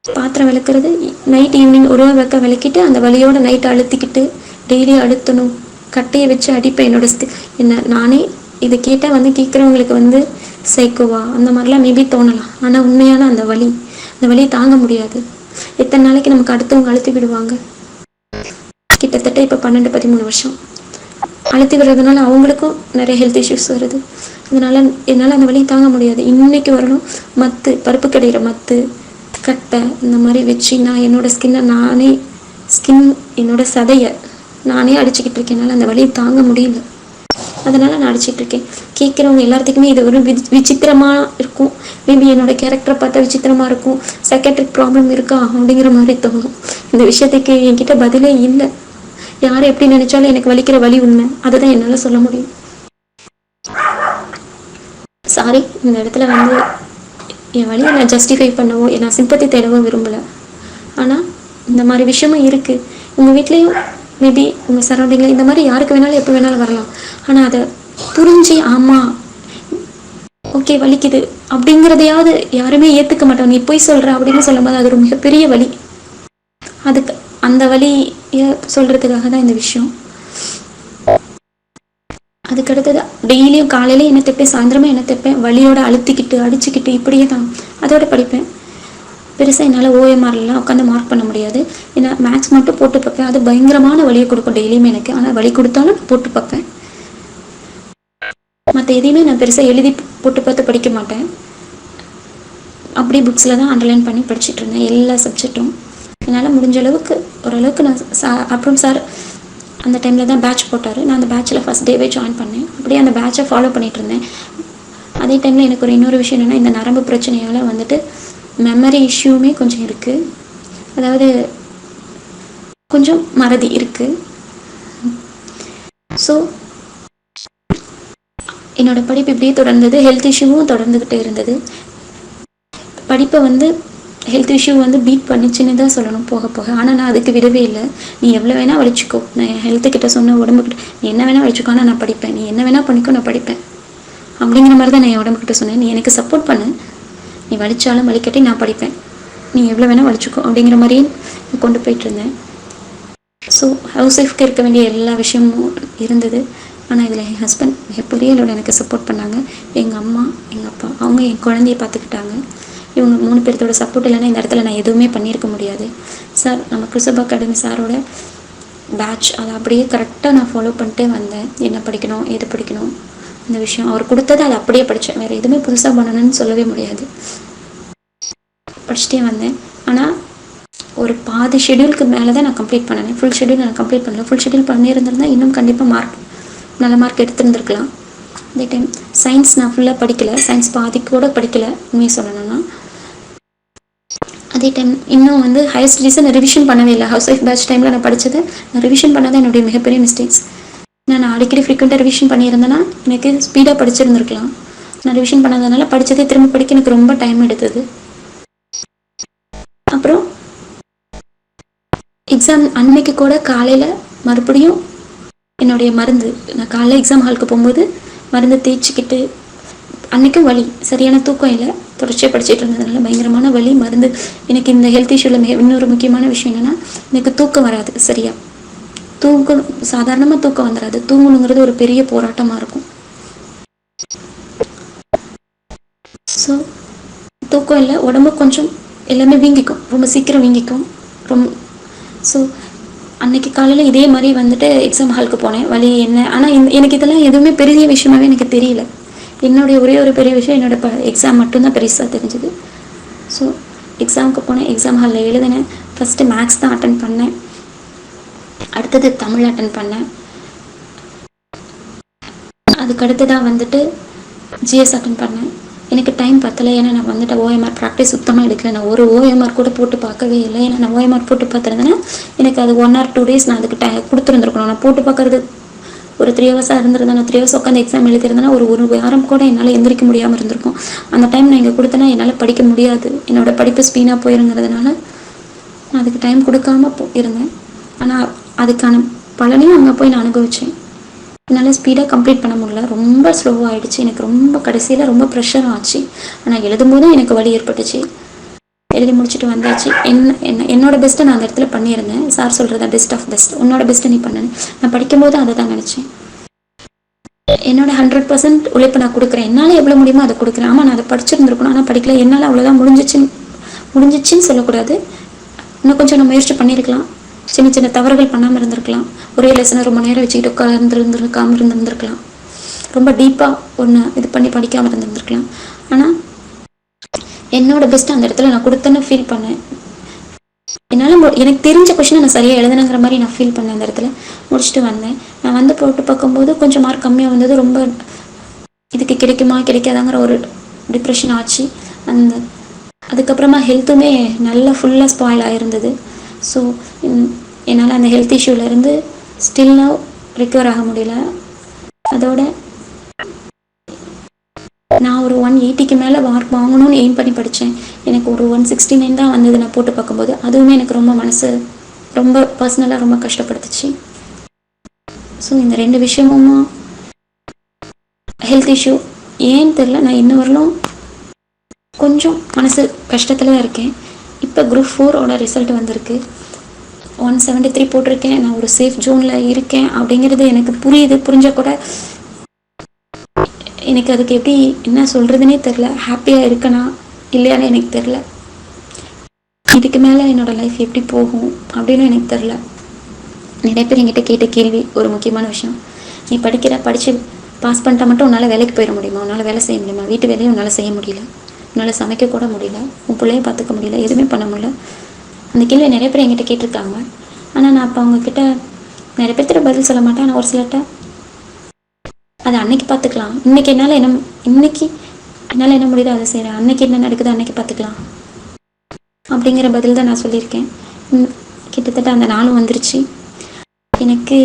பாத்திரம் விளக்குறது நைட் ஈவினிங் ஒரு விளக்க விளக்கிட்டு அந்த வலியோட நைட் அழுத்திக்கிட்டு டெய்லி அழுத்தணும். கட்டையை வச்சு அடிப்பேன். என்னோட என்ன நானே இதை கேட்டால் வந்து கேட்குறவங்களுக்கு வந்து சைக்கோவா அந்த மாதிரிலாம் மேபி தோணலாம். ஆனால் உண்மையான அந்த வலி அந்த வலியை தாங்க முடியாது. எத்தனை நாளைக்கு நமக்கு அடுத்தவங்க அழுத்தி விடுவாங்க? கிட்டத்தட்ட இப்போ பன்னெண்டு பதிமூணு வருஷம். அழுத்தி விடுறதுனால அவங்களுக்கும் நிறைய ஹெல்த் இஷ்யூஸ் வருது. அதனால என்னால் அந்த வலியை தாங்க முடியாது. இன்னைக்கு வரணும். மத்து பருப்பு கிடையிற மத்து கட்டை இந்த மாதிரி வச்சு நான் என்னோட ஸ்கின்னை நானே ஸ்கின் என்னோட சதையை நானே அடிச்சுக்கிட்டு இருக்கேன். என்னால் அந்த வழியை தாங்க முடியல. அதனால நான் அடிச்சிட்டு இருக்கேன் கேட்குறவங்க எல்லாத்துக்குமே இது ஒரு வி விசித்திரமா இருக்கும். மேபி என்னோட கேரக்டரை பார்த்தா விசித்திரமா இருக்கும். சைக்கேட்ரிக் ப்ராப்ளம் இருக்கா? அப்படிங்கிற மாதிரி தோணும். இந்த விஷயத்துக்கு என்கிட்ட பதிலே இல்லை. யார் எப்படி நினைச்சாலும் எனக்கு வலிக்கிற வழி உண்மை. அதை தான் என்னால் சொல்ல முடியும். சாரி இந்த இடத்துல வந்து என் வழியை நான் ஜஸ்டிஃபை பண்ணவோ நான் சிம்பத்தி தேடவோ விரும்பலை. ஆனால் இந்த மாதிரி விஷயமும் இருக்குது உங்கள் வீட்லேயும் மேபி உங்கள் சரௌண்டிங்கில் இந்த மாதிரி யாருக்கு வேணாலும் எப்போ வேணாலும் வரலாம். ஆனால் அதை புரிஞ்சு ஆமாம் ஓகே வலிக்குது. அப்படிங்கிறதையாவது யாருமே ஏற்றுக்க மாட்டோம் நீ போய் சொல்கிற அப்படின்னு சொல்லும்போது அது ஒரு மிகப்பெரிய வலி. அதுக்கு அந்த வலியை சொல்கிறதுக்காக தான் இந்த விஷயம். அதுக்கு அடுத்தது டெய்லியும் காலையில என்ன தைப்பேன் சாயந்தரமா என்ன தைப்பேன் வலியோட அழுத்திக்கிட்டு அடிச்சுக்கிட்டு இப்படியே தான். அதோட படிப்பேன். பெருசாக என்னால் ஓஎம்ஆர்லாம் உட்காந்து மார்க் பண்ண முடியாது. ஏன்னா மேக்ஸ் மட்டும் போட்டு பார்ப்பேன். அது பயங்கரமான வழியை கொடுக்கும் டெய்லியுமே எனக்கு. ஆனால் வலி கொடுத்தாலும் நான் போட்டு பார்ப்பேன். மற்ற எதையுமே நான் பெருசாக எழுதி போட்டு பார்த்து படிக்க மாட்டேன். அப்படியே புக்ஸில் தான் அண்டர்லைன் பண்ணி படிச்சுட்டு இருந்தேன். எல்லா சப்ஜெக்ட்டும் என்னால் முடிஞ்ச அளவுக்கு ஓரளவுக்கு நான் சா அப்புறம் சார் அந்த டைமில் தான் பேட்ச் போட்டார். நான் அந்த பேட்சில் ஃபஸ்ட் டேவே ஜாயின் பண்ணேன். அப்படியே அந்த பேட்சை ஃபாலோ பண்ணிகிட்டு இருந்தேன். அதே டைமில் எனக்கு ஒரு இன்னொரு விஷயம் என்னென்னா இந்த நரம்பு பிரச்சனையால் வந்துட்டு மெமரி இஷ்யூமே கொஞ்சம் இருக்குது அதாவது கொஞ்சம் மறதி இருக்குது ஸோ என்னோட படிப்பு இப்படியே தொடர்ந்தது. ஹெல்த் இஷ்யூவும் தொடர்ந்துக்கிட்டே இருந்தது. படிப்பை வந்து ஹெல்த் இஷ்யூ வந்து பீட் பண்ணிச்சுன்னு தான் சொல்லணும் போக போக. ஆனால் நான் அதுக்கு விடவே இல்லை. நீ எவ்வளோ வேணால் வலிச்சுக்கோ. நான் என் ஹெல்த்து கிட்ட சொன்ன உடம்புக்கிட்ட நீ என்ன வேணால் வலிச்சுக்கோ ஆனால் நான் படிப்பேன். நீ என்ன வேணால் பண்ணிக்கோ நான் படிப்பேன். அப்படிங்கிற மாதிரி தான் நான் என் உடம்புக்கிட்ட சொன்னேன். நீ எனக்கு சப்போர்ட் பண்ணு. நீ வலிச்சாலும் வலிக்கட்டி நான் படிப்பேன். நீ எவ்வளோ வேணால் வலிச்சுக்கோ அப்படிங்கிற மாதிரி கொண்டு போயிட்டு இருந்தேன். ஸோ ஹவுஸ் ஒய்ஃப்க்கு இருக்க வேண்டிய எல்லா விஷயமும் இருந்தது. ஆனால் இதில் என் ஹஸ்பண்ட் மிகப்பெரிய அளவில் எனக்கு சப்போர்ட் பண்ணாங்க. எங்கள் அம்மா எங்கள் அப்பா அவங்க என் குழந்தைய பார்த்துக்கிட்டாங்க. இவங்க மூணு பேர்த்தோட சப்போர்ட் இல்லைன்னா இந்த இடத்துல நான் எதுவுமே பண்ணியிருக்க முடியாது. சார் நம்ம கிறிஸ்தப அகாடமி சாரோட பேட்ச் அதை அப்படியே கரெக்டாக நான் ஃபாலோ பண்ணிட்டே வந்தேன். என்ன படிக்கணும் எது படிக்கணும். இந்த விஷயம். அவர் கொடுத்ததை அதை அப்படியே படித்தேன். வேறு எதுவுமே புதுசாக பண்ணணும்னு சொல்லவே முடியாது. படிச்சுட்டே வந்தேன். ஆனால் ஒரு பாதி ஷெடியூலுக்கு மேலே தான் நான் கம்ப்ளீட் பண்ணினேன் ஃபுல் ஷெடியூல் நான் கம்ப்ளீட் பண்ணல. ஃபுல் ஷெடியூல் பண்ணியிருந்திருந்தா இன்னும் கண்டிப்பாக மார்க் நல்ல மார்க் எடுத்திருந்துருக்கலாம். அதே டைம் சயின்ஸ் நான் ஃபுல்லாக படிக்கலை. சயின்ஸ் பாதி கூட படிக்கலை உண்மையை சொல்லணும்னா. அதே டைம் இன்னும் வந்து ஹையர் ஸ்டடீஸை நான் ரிவிஷன் பண்ணவே இல்லை. ஹவுஸ் ஒய்ஃப் பேட்ச் டைமில் நான் படித்தது நான் ரிவிஷன் பண்ணது என்னுடைய மிகப்பெரிய மிஸ்டேக்ஸ் நான் அடிக்கடி ஃப்ரீக்வெண்ட்டாக ரிவிஷன் பண்ணியிருந்தேன்னா எனக்கு ஸ்பீடாக படிச்சிருந்துருக்கலாம். நான் ரிவிஷன் பண்ணாதனால படித்ததே திரும்ப படிக்க எனக்கு ரொம்ப டைம் எடுத்தது. அப்புறம் எக்ஸாம் அன்னைக்கு கூட காலையில் மறுபடியும் என்னுடைய மருந்து நான் காலையில் எக்ஸாம் ஹாலுக்கு போகும்போது மருந்து தேய்ச்சிக்கிட்டு அன்னைக்கும் வலி சரியான தூக்கம் இல்லை தொடர்ச்சியாக படிச்சுட்டு இருந்ததுனால பயங்கரமான வலி மருந்து. எனக்கு இந்த ஹெல்த் இஷ்யூவில் மிக இன்னொரு முக்கியமான விஷயம் என்னென்னா எனக்கு தூக்கம் வராது சரியா. தூங்கணும் சாதாரணமாக தூக்கம் வந்துடாது தூங்கணுங்கிறது ஒரு பெரிய போராட்டமாக இருக்கும். ஸோ தூக்கம் இல்லை உடம்பு கொஞ்சம் எல்லாமே வீங்கிக்கும். ரொம்ப சீக்கிரம் வீங்கிக்கும். ரொம்ப ஸோ அன்னைக்கு காலையில் இதே மாதிரி வந்துட்டு எக்ஸாம் ஹாலுக்கு போனேன். வழி என்ன? ஆனால் எனக்கு இதெல்லாம் எதுவுமே பெரிய விஷயமாவே எனக்கு தெரியல. என்னுடைய ஒரே ஒரு பெரிய விஷயம் என்னோட ப எக்ஸாம் மட்டும்தான் பெருசாக தெரிஞ்சுது. ஸோ எக்ஸாமுக்கு போனேன். எக்ஸாம் ஹாலில் எழுதினேன். ஃபஸ்ட்டு மேக்ஸ் தான் அட்டன் பண்ணேன். அடுத்தது தமிழ் அட்டன் பண்ணேன். அதுக்கு தான் வந்துட்டு ஜிஎஸ் அட்டன் பண்ணேன். எனக்கு டைம் பத்தலை ஏன்னா நான் வந்துட்டு ஓஎம்ஆர் ப்ராக்டிஸ் சுத்தமாக எடுக்கல. நான் ஒரு ஓஎம்ஆர் கூட போட்டு பார்க்கவே இல்லை. ஏன்னா நான் ஓஎம்ஆர் போட்டு பார்த்துருந்தேன்னா எனக்கு அது ஒன் ஆர் டூ டேஸ் நான் அதுக்கு டை கொடுத்துருந்துருக்கணும். நான் போட்டு பார்க்கறது ஒரு த்ரீ ஹவர்ஸாக இருந்திருந்தேன் நான் த்ரீ ஹவர்ஸ் உட்காந்து எக்ஸாம் எழுதியிருந்தேன்னா ஒரு ஒரு வாரம் கூட என்னால் எந்திரிக்க முடியாமல் இருந்திருக்கும். அந்த டைம் நான் இங்கே கொடுத்தேன்னா என்னால் படிக்க முடியாது. என்னோட படிப்பு ஸ்பீனாக போயிருங்கிறதுனால நான் அதுக்கு டைம் கொடுக்காம போ இருந்தேன். ஆனால் அதுக்கான பலனையும் அங்கே போய் நான் அனுபவித்தேன் என்னால் ஸ்பீடாக கம்ப்ளீட் பண்ண முடியல. ரொம்ப ஸ்லோவாக ஆயிடுச்சு. எனக்கு ரொம்ப கடைசியில் ரொம்ப ப்ரெஷர் ஆச்சு. ஆனால் எழுதும்போதும் எனக்கு வலி ஏற்பட்டுச்சு. எழுதி முடிச்சுட்டு வந்தாச்சு. என்ன என்ன என்னோட பெஸ்ட்டை நான் அந்த இடத்துல பண்ணியிருந்தேன். சார் சொல்கிறதா பெஸ்ட் ஆஃப் பெஸ்ட் உன்னோட பெஸ்ட்டை நீ பண்ணு. நான் படிக்கும்போது அதை தான் நினச்சேன். என்னோட ஹண்ட்ரட் பர்சன்ட் உழைப்பு நான் கொடுக்குறேன். என்னால் எவ்வளோ முடியுமோ அதை கொடுக்குறேன். ஆமாம் நான் அதை படிச்சிருந்துருக்கணும். ஆனால் படிக்கல. என்னால் அவ்வளோதான் முடிஞ்சிச்சுன்னு முடிஞ்சிச்சுன்னு சொல்லக்கூடாது. இன்னும் கொஞ்சம் நான் முயற்சி பண்ணியிருக்கலாம். சின்ன சின்ன தவறுகள் பண்ணாமல் இருந்திருக்கலாம். ஒரே லெசனை ரொம்ப நேரம் வச்சுக்கிட்டு உட்கார்ந்துருந்துருக்காம இருந்திருந்திருக்கலாம் ரொம்ப டீப்பாக ஒன்று இது பண்ணி படிக்காமல் இருந்திருந்திருக்கலாம் ஆனால் என்னோட பெஸ்ட் அந்த இடத்துல நான் கொடுத்தேன்னு ஃபீல் பண்ணேன். என்னால் எனக்கு தெரிஞ்ச கொஷினை நான் சரியாக எழுதுனங்கிற மாதிரி நான் ஃபீல் பண்ணேன் அந்த இடத்துல. முடிச்சுட்டு வந்தேன். நான் வந்து போட்டு பார்க்கும்போது கொஞ்சம் மார்க் கம்மியாக வந்தது. ரொம்ப இதுக்கு கிடைக்குமா கிடைக்காதாங்கிற ஒரு டிப்ரெஷன் ஆச்சு. அந்த அதுக்கப்புறமா ஹெல்த்துமே நல்லா ஃபுல்லாக ஸ்பாயில் ஆகிருந்தது ஸோ என்னால் அந்த ஹெல்த் இஷ்யூலேருந்து ஸ்டில் நவ் ரிக்கவர் ஆக முடியல. அதோட நான் ஒரு ஒன் எயிட்டிக்கு மேலே மார்க் வாங்கணும்னு எய்ம் பண்ணி படித்தேன் எனக்கு ஒரு ஒன் சிக்ஸ்டி நைன் தான் வந்தது நான் போட்டு பார்க்கும்போது. அதுவுமே எனக்கு ரொம்ப மனசு ரொம்ப பர்சனலாக ரொம்ப கஷ்டப்படுத்துச்சு. ஸோ இந்த ரெண்டு விஷயமும் ஹெல்த் இஷ்யூ ஏன்னு தெரில நான் இன்ன வரலும் கொஞ்சம் மனசு கஷ்டத்தில் தான் இருக்கேன். இப்போ குரூப் ஃபோரோட ரிசல்ட் வந்திருக்கு. ஒன் செவன்ட்டி த்ரீ போட்டிருக்கேன். நான் ஒரு சேஃப் ஜோனில் இருக்கேன். அப்படிங்கிறது எனக்கு புரியுது. புரிஞ்சால் கூட எனக்கு அதுக்கு எப்படி என்ன சொல்கிறதுனே தெரில ஹாப்பியாக இருக்கனா? இல்லையான்னு எனக்கு தெரில இதுக்கு மேலே என்னோடய லைஃப் எப்படி போகும் அப்படின்னு எனக்கு தெரில நிறைய பேர் என்கிட்ட கேட்ட கேள்வி ஒரு முக்கியமான விஷயம். நீ படிக்கிற படித்து பாஸ் பண்ணிட்டா மட்டும் உன்னால் வேலைக்கு போயிட முடியுமா? உன்னால் வேலை செய்ய முடியுமா? வீட்டு வேலையும் உன்னால் செய்ய முடியல. உன்னால் சமைக்க கூட முடியல உன் பிள்ளையும் பார்த்துக்க முடியல எதுவுமே பண்ண முடியல. அந்த கேள்வி நிறைய பேர் என்கிட்ட கேட்டிருக்காங்க. ஆனால் நான் அப்போ அவங்கக்கிட்ட நிறைய பேர்த்திட்ட பதில் சொல்ல மாட்டேன். ஆனால் ஒரு சிலர்கிட்ட அதை அன்னைக்கு பார்த்துக்கலாம். இன்னைக்கு என்னால் என்ன இன்னைக்கு என்னால் என்ன முடியுதோ அதை செய்கிறேன் அன்னைக்கு என்ன நடக்குதோ அன்னைக்கு பார்த்துக்கலாம். அப்படிங்கிற பதில் தான் நான் சொல்லியிருக்கேன். கிட்டத்தட்ட அந்த நாளும் வந்துருச்சு. எனக்கு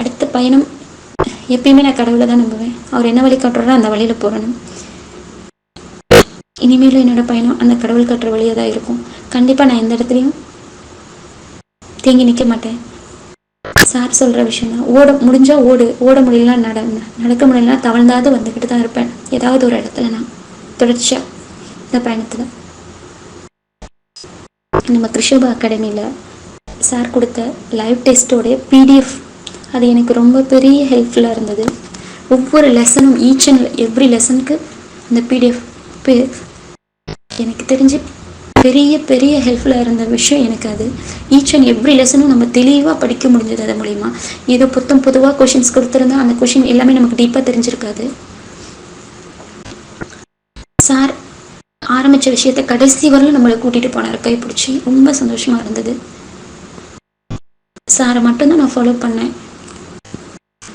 அடுத்த பயணம் எப்பயுமே நான் கடவுளை தான் நம்புவேன். அவர் என்ன வழி காட்டுறாரோ அந்த வழியில் போகணும். இனிமேலும் என்னோட பயணம் அந்த கடவுள் காட்டுற வழியாக தான் இருக்கும். கண்டிப்பாக நான் எந்த இடத்துலையும் தேங்கி நிற்க மாட்டேன். சார் சொல்கிற விஷயம் தான் ஓட முடிஞ்சா ஓடு. ஓட முடியலாம் நட நடக்க முடியலாம் தவழ்ந்தாவது வந்துக்கிட்டு தான் இருப்பேன். ஏதாவது ஒரு இடத்துல நான் தொடர்ச்சியாக இந்த பயணத்தில். நம்ம கிருஷப அகாடமியில் சார் கொடுத்த லைவ் டெஸ்ட்டோடைய பிடிஎஃப் அது எனக்கு ரொம்ப பெரிய ஹெல்ப்ஃபுல்லாக இருந்தது. ஒவ்வொரு லெசனும் ஈச் அண்ட் எவ்ரி லெசனுக்கு அந்த பிடிஎஃப் எனக்கு தெரிஞ்சு பெரிய பெரிய ஹெல்ப்ஃபுல்லாக இருந்த விஷயம் எனக்கு அது. ஈச் அண்ட் எவ்ரி லெசனும் நம்ம தெளிவாக படிக்க முடிஞ்சது அது மூலிமா ஏதோ புத்தம் பொதுவாக கொஷின்ஸ் கொடுத்துருந்தா அந்த கொஷின் எல்லாமே நமக்கு டீப்பாக தெரிஞ்சிருக்காது. சார் ஆரம்பித்த விஷயத்தை கடைசி வரலும் நம்மளை கூட்டிகிட்டு போனார். கைப்பிடிச்சி ரொம்ப சந்தோஷமாக இருந்தது. சாரை மட்டும்தான் நான் ஃபாலோ பண்ணேன்.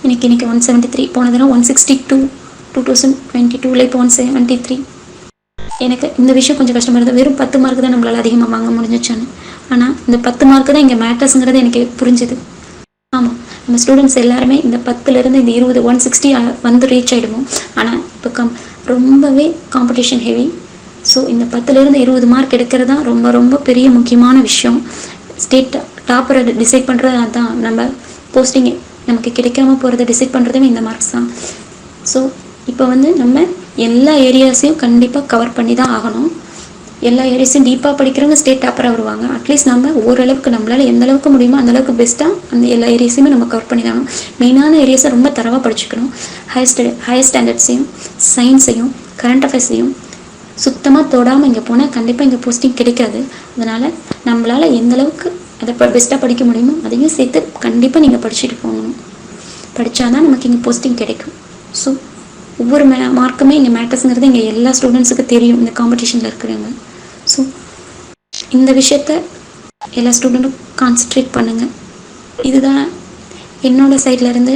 இன்னைக்கு இன்னைக்கு ஒன் செவன்ட்டி த்ரீ போன one sixty two two thousand twenty டூவில் இப்போ ஒன் செவன்ட்டி த்ரீ எனக்கு இந்த விஷயம் கொஞ்சம் கஷ்டமாக இருந்தது. வெறும் பத்து மார்க் தான் நம்மளால் அதிகமாக வாங்க முடிஞ்சிச்சான்னு. ஆனால் இந்த பத்து மார்க் தான் இங்கே மேட்டர்ஸுங்கிறது எனக்கு புரிஞ்சுது. ஆமாம் நம்ம ஸ்டூடெண்ட்ஸ் எல்லாருமே இந்த பத்துலேருந்து இந்த இருபது ஒன் சிக்ஸ்டி வந்து ரீச் ஆகிடுவோம் ஆனால் இப்போ கம் ரொம்பவே காம்படிஷன் ஹெவி ஸோ இந்த பத்துலேருந்து இருபது மார்க் எடுக்கிறது தான் ரொம்ப ரொம்ப பெரிய முக்கியமான விஷயம். ஸ்டேட் டாப்பரை டிசைட் பண்ணுறது அதுதான் நம்ம போஸ்டிங் நமக்கு கிடைக்காம போகிறத டிசைட் பண்ணுறதுமே இந்த மார்க்ஸ் தான். ஸோ இப்போ வந்து நம்ம எல்லா ஏரியாஸையும் கண்டிப்பாக கவர் பண்ணி தான் ஆகணும். எல்லா ஏரியாஸையும் டீப்பாக படிக்கிறவங்க ஸ்டேட் டாப்பராக வருவாங்க. அட்லீஸ்ட் நம்ம ஓரளவுக்கு நம்மளால் எந்த அளவுக்கு முடியுமோ அந்த அளவுக்கு பெஸ்ட்டாக அந்த எல்லா ஏரியாஸையுமே நம்ம கவர் பண்ணி தான் ஆகணும். மெயினான ஏரியாஸை ரொம்ப தரவாக படிச்சுக்கணும். ஹையர் ஸ்டடி ஹையர் ஸ்டாண்டர்ட்ஸையும் சயின்ஸையும் கரண்ட் அஃபேர்ஸையும் சுத்தமாக தொடாமல் இங்கே போனால் கண்டிப்பாக இங்கே போஸ்டிங் கிடைக்காது. அதனால் நம்மளால் எந்தளவுக்கு அதை இப்போ பெஸ்ட்டாக படிக்க முடியுமோ அதையும் சேர்த்து கண்டிப்பாக நீங்கள் படிச்சுட்டு போகணும். படித்தா தான் நமக்கு இங்கே போஸ்டிங் கிடைக்கும். ஸோ ஒவ்வொரு மே மார்க்குமே இங்கே மேட்டர்ஸுங்கிறது இங்கே எல்லா ஸ்டூடெண்ட்ஸுக்கு தெரியும் இந்த காம்படிஷனில் இருக்கிறவங்க. ஸோ இந்த விஷயத்த எல்லா ஸ்டூடெண்ட்டும் கான்சென்ட்ரேட் பண்ணுங்கள் இதுதான் என்னோடய சைட்லேருந்து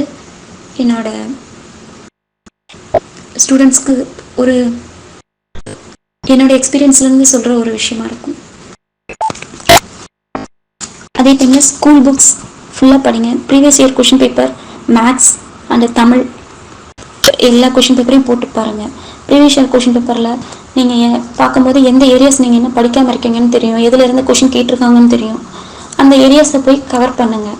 என்னோடய என்னோட ஸ்டூடெண்ட்ஸ்க்கு ஒரு என்னோட எக்ஸ்பீரியன்ஸ்லேருந்து சொல்கிற ஒரு விஷயமா இருக்கும். அதே டைமில் ஸ்கூல் புக்ஸ் ஃபுல்லாக படிங்க. Previous year question paper maths and Tamil. எல்லா கொஷின் பேப்பரையும் போட்டு பாருங்கள் ப்ரீவியஸ் இயர் கொஷின் பேப்பரில் நீங்கள் பார்க்கும்போது எந்த ஏரியாஸ் நீங்கள் என்ன படிக்காமல் இருக்கீங்கன்னு தெரியும். எதுலேருந்து கொஷின் கேட்டிருக்காங்கன்னு தெரியும். அந்த ஏரியாஸை போய் கவர் பண்ணுங்கள்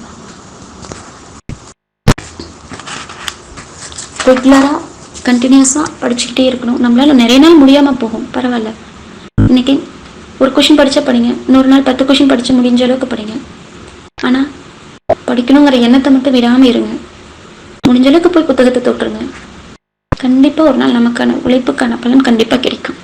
ரெகுலராக கண்டினியூஸாக படிச்சுக்கிட்டே இருக்கணும். நம்மளால் நிறைய நாள் முடியாமல் போகும். பரவாயில்ல. இன்றைக்கி ஒரு கொஷின் படித்தா படிங்க. இன்னொரு நாள் பத்து கொஷின் படித்து முடிஞ்ச அளவுக்கு படிங்க. ஆனால் படிக்கணுங்கிற எண்ணத்தை மட்டும் விடாமல் இருங்க. முடிஞ்ச அளவுக்கு போய் புத்தகத்தை தொட்டுருங்க. கண்டிப்பாக ஒரு நாள் நமக்கான உழைப்புக்கான பலன் கண்டிப்பாக கிடைக்கும்.